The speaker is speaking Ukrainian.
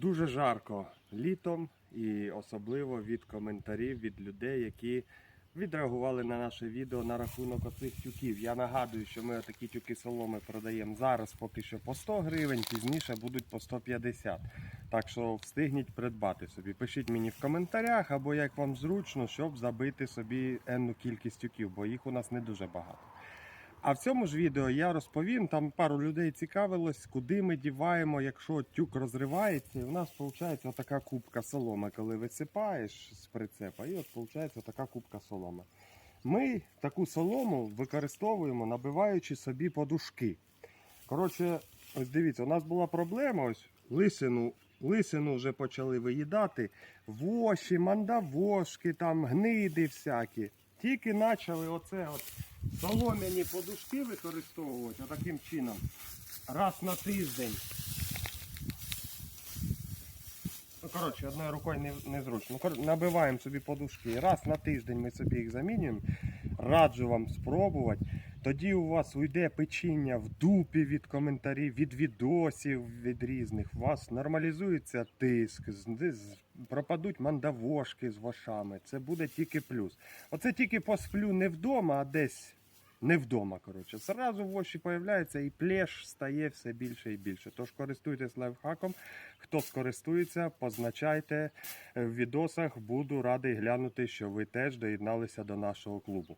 Дуже жарко літом і особливо від коментарів від людей, які відреагували на наше відео на рахунок оцих тюків. Я нагадую, що ми такі тюки соломи продаємо зараз поки що по 100 гривень, пізніше будуть по 150. Так що встигніть придбати собі. Пишіть мені в коментарях або як вам зручно, щоб забити собі енну кількість тюків, бо їх у нас не дуже багато. А в цьому ж відео я розповім, там пару людей цікавилось, куди ми діваємо, якщо тюк розривається. І у нас виходить така кубка соломи, коли висипаєш з прицепа, і от виходить така кубка соломи. Ми таку солому використовуємо, набиваючи собі подушки. Коротше, ось дивіться, у нас була проблема. Ось лисину, лисину вже почали виїдати. Воші, мандавошки, там гниди всякі. Тільки почали оце от солом'яні подушки використовувати отаким чином. Раз на тиждень. Ну, коротше, одною рукою не, незручно. Ну, набиваємо собі подушки. Раз на тиждень ми собі їх замінюємо. Раджу вам спробувати. Тоді у вас уйде печіння в дупі від коментарів, від відосів від різних. У вас нормалізується тиск, пропадуть мандавошки з вошами. Це буде тільки плюс. Оце тільки посплю не вдома, а десь не вдома. Коротше. Зразу воші появляється і плеш стає все більше і більше. Тож користуйтесь лайфхаком. Хто скористується, позначайте в відосах. Буду радий глянути, що ви теж доєдналися до нашого клубу.